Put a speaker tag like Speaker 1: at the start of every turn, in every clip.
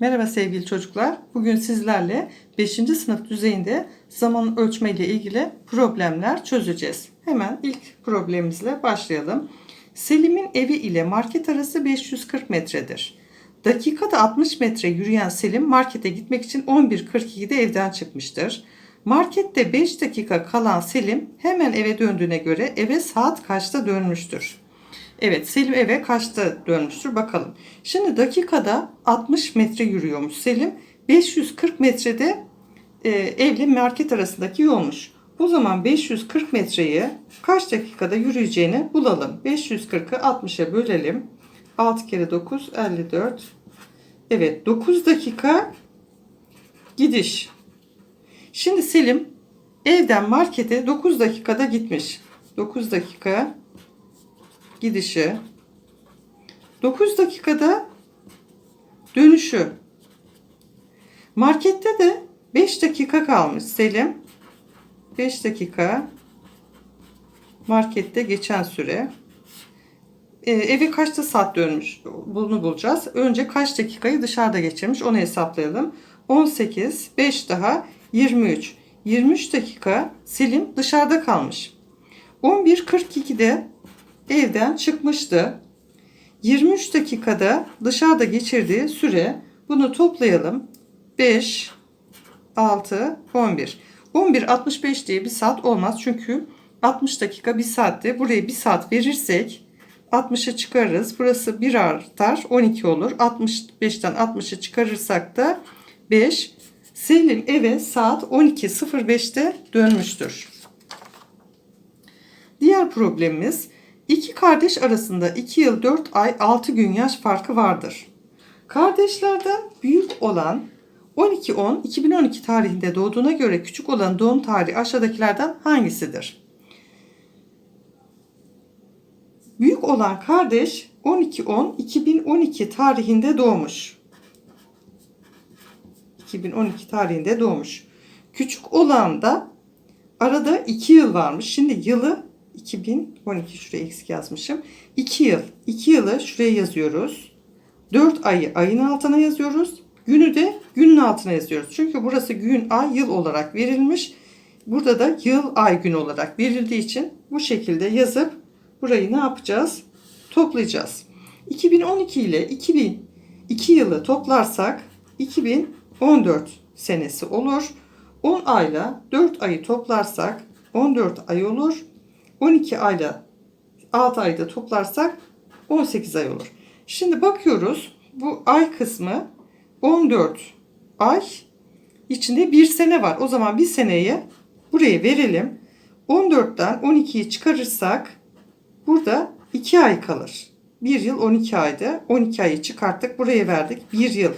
Speaker 1: Merhaba sevgili çocuklar. Bugün sizlerle 5. sınıf düzeyinde zaman ölçme ile ilgili problemler çözeceğiz. Hemen ilk problemimizle başlayalım. Selim'in evi ile market arası 540 metredir. Dakikada 60 metre yürüyen Selim markete gitmek için 11.42'de evden çıkmıştır. Markette 5 dakika kalan Selim hemen eve döndüğüne göre eve saat kaçta dönmüştür? Evet Selim eve kaçta dönmüştür bakalım. Şimdi dakikada 60 metre yürüyormuş Selim. 540 metrede e, evle market arasındaki yolmuş. O zaman 540 metreyi kaç dakikada yürüyeceğini bulalım. 540'ı 60'a bölelim. 6 kere 9 54. Evet 9 dakika gidiş. Şimdi Selim evden markete 9 dakikada gitmiş. 9 dakika gidişi. 9 dakikada dönüşü. Markette de 5 dakika kalmış Selim. 5 dakika markette geçen süre. Ee, eve kaçta saat dönmüş? Bunu bulacağız. Önce kaç dakikayı dışarıda geçirmiş onu hesaplayalım. 18, 5 daha 23. 23 dakika Selim dışarıda kalmış. 11.42'de evden çıkmıştı. 23 dakikada dışarıda geçirdiği süre bunu toplayalım. 5, 6, 11. 11.65 diye bir saat olmaz çünkü 60 dakika bir saatte. Buraya bir saat verirsek 60'ı çıkarırız. Burası 1 artar 12 olur. 65'ten 60'ı çıkarırsak da 5. Selim eve saat 12.05'te dönmüştür. Diğer problemimiz iki kardeş arasında 2 yıl 4 ay 6 gün yaş farkı vardır. Kardeşlerden büyük olan 12-10-2012 tarihinde doğduğuna göre küçük olan doğum tarihi aşağıdakilerden hangisidir? Büyük olan kardeş 12-10-2012 tarihinde doğmuş. 2012 tarihinde doğmuş. Küçük olan da arada 2 yıl varmış. Şimdi yılı 2012 şuraya eksik yazmışım. 2 yıl. 2 yılı şuraya yazıyoruz. 4 ayı ayın altına yazıyoruz. Günü de günün altına yazıyoruz. Çünkü burası gün, ay, yıl olarak verilmiş. Burada da yıl, ay, gün olarak verildiği için bu şekilde yazıp burayı ne yapacağız? Toplayacağız. 2012 ile 2002 yılı toplarsak 2014 senesi olur. 10 ayla 4 ayı toplarsak 14 ay olur. 12 ayla 6 ayda toplarsak 18 ay olur. Şimdi bakıyoruz. Bu ay kısmı 14 ay içinde bir sene var. O zaman bir seneyi buraya verelim. 14'ten 12'yi çıkarırsak burada 2 ay kalır. 1 yıl 12 aydı. 12 ayı çıkarttık. Buraya verdik. 1 yıl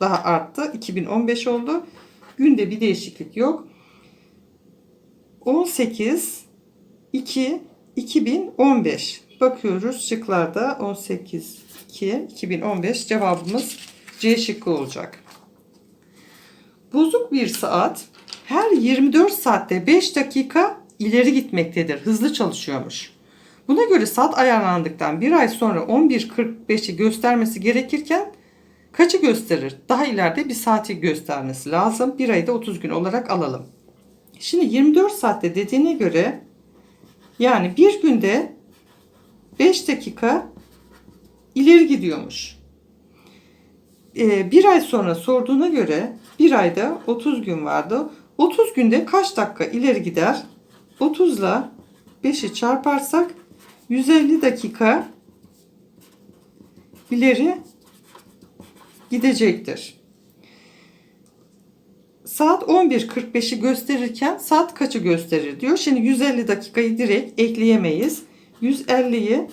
Speaker 1: daha arttı. 2015 oldu. Günde bir değişiklik yok. 18 2 2015 bakıyoruz şıklarda 18 2 2015 cevabımız C şıkkı olacak. Bozuk bir saat her 24 saatte 5 dakika ileri gitmektedir. Hızlı çalışıyormuş. Buna göre saat ayarlandıktan bir ay sonra 11.45'i göstermesi gerekirken kaçı gösterir? Daha ileride bir saati göstermesi lazım. Bir ayda 30 gün olarak alalım. Şimdi 24 saatte dediğine göre yani bir günde 5 dakika ileri gidiyormuş. Ee, bir ay sonra sorduğuna göre bir ayda 30 gün vardı. 30 günde kaç dakika ileri gider? 30 ile 5'i çarparsak 150 dakika ileri gidecektir. Saat 11.45'i gösterirken saat kaçı gösterir diyor. Şimdi 150 dakikayı direkt ekleyemeyiz. 150'yi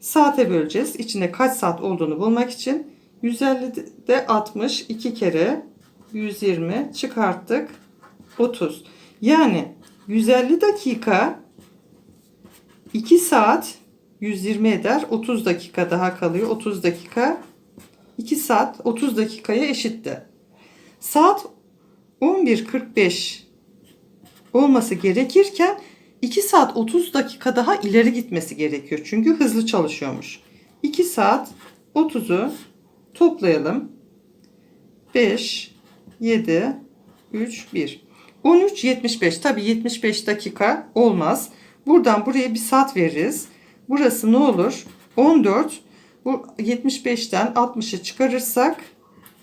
Speaker 1: saate böleceğiz. İçinde kaç saat olduğunu bulmak için. 150'de 60 2 kere 120 çıkarttık 30. Yani 150 dakika 2 saat 120 eder. 30 dakika daha kalıyor. 30 dakika 2 saat 30 dakikaya eşitti. Saat 11.45 olması gerekirken 2 saat 30 dakika daha ileri gitmesi gerekiyor. Çünkü hızlı çalışıyormuş. 2 saat 30'u toplayalım. 5, 7, 3, 1. 13, 75. Tabi 75 dakika olmaz. Buradan buraya bir saat veririz. Burası ne olur? 14. Bu 75'ten 60'ı çıkarırsak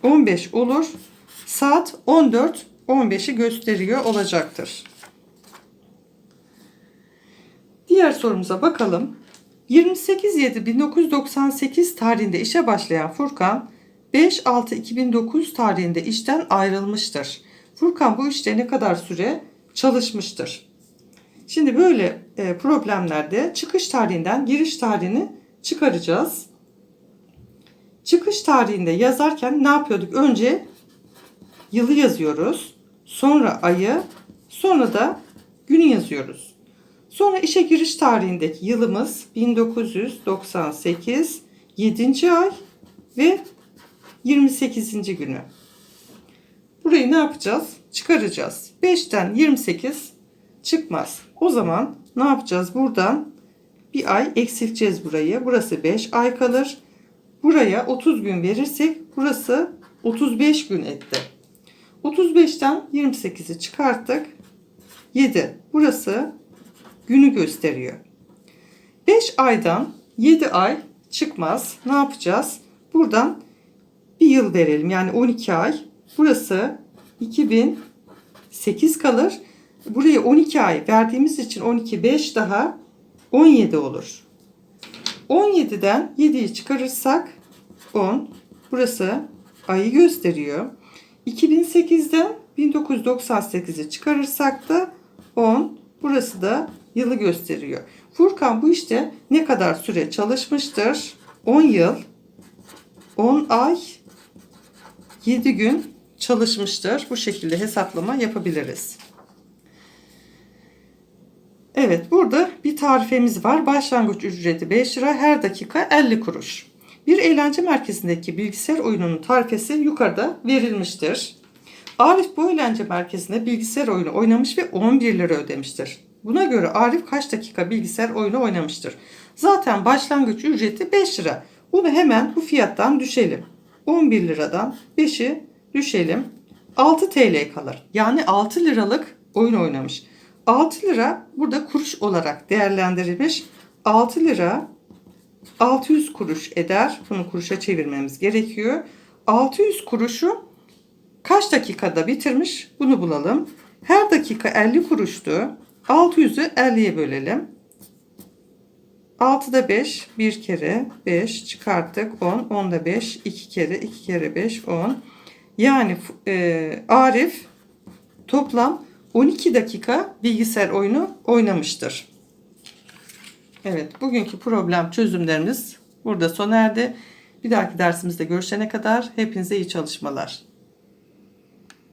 Speaker 1: 15 olur. Saat 14, 15'i gösteriyor olacaktır. Diğer sorumuza bakalım. 28.7.1998 tarihinde işe başlayan Furkan 5.6.2009 tarihinde işten ayrılmıştır. Furkan bu işte ne kadar süre çalışmıştır? Şimdi böyle e, problemlerde çıkış tarihinden giriş tarihini çıkaracağız. Çıkış tarihinde yazarken ne yapıyorduk? Önce yılı yazıyoruz. Sonra ayı, sonra da günü yazıyoruz. Sonra işe giriş tarihindeki yılımız 1998 7. ay ve 28. günü. Burayı ne yapacağız? Çıkaracağız. 5'ten 28 çıkmaz. O zaman ne yapacağız? Buradan bir ay eksilteceğiz burayı. Burası 5 ay kalır. Buraya 30 gün verirsek burası 35 gün etti. 35'ten 28'i çıkarttık. 7. Burası günü gösteriyor. 5 aydan 7 ay çıkmaz. Ne yapacağız? Buradan bir yıl verelim. Yani 12 ay. Burası 2008 kalır. Buraya 12 ay verdiğimiz için 12 5 daha 17 olur. 17'den 7'yi çıkarırsak 10. Burası ayı gösteriyor. 2008'den 1998'i çıkarırsak da 10. Burası da yılı gösteriyor. Furkan bu işte ne kadar süre çalışmıştır? 10 yıl, 10 ay, 7 gün çalışmıştır. Bu şekilde hesaplama yapabiliriz. Evet burada bir tarifemiz var. Başlangıç ücreti 5 lira her dakika 50 kuruş. Bir eğlence merkezindeki bilgisayar oyununun tarifesi yukarıda verilmiştir. Arif bu eğlence merkezinde bilgisayar oyunu oynamış ve 11 lira ödemiştir. Buna göre Arif kaç dakika bilgisayar oyunu oynamıştır? Zaten başlangıç ücreti 5 lira. Bunu hemen bu fiyattan düşelim. 11 liradan 5'i düşelim. 6 TL kalır. Yani 6 liralık oyun oynamış. 6 lira burada kuruş olarak değerlendirilmiş. 6 lira 600 kuruş eder. Bunu kuruşa çevirmemiz gerekiyor. 600 kuruşu kaç dakikada bitirmiş? Bunu bulalım. Her dakika 50 kuruştu. 600'ü 50'ye bölelim. 6'da 5, 1 kere 5 çıkarttık 10, 10'da 5, 2 kere 2 kere 5, 10. Yani e, Arif toplam 12 dakika bilgisayar oyunu oynamıştır. Evet, bugünkü problem çözümlerimiz burada sona erdi. Bir dahaki dersimizde görüşene kadar hepinize iyi çalışmalar.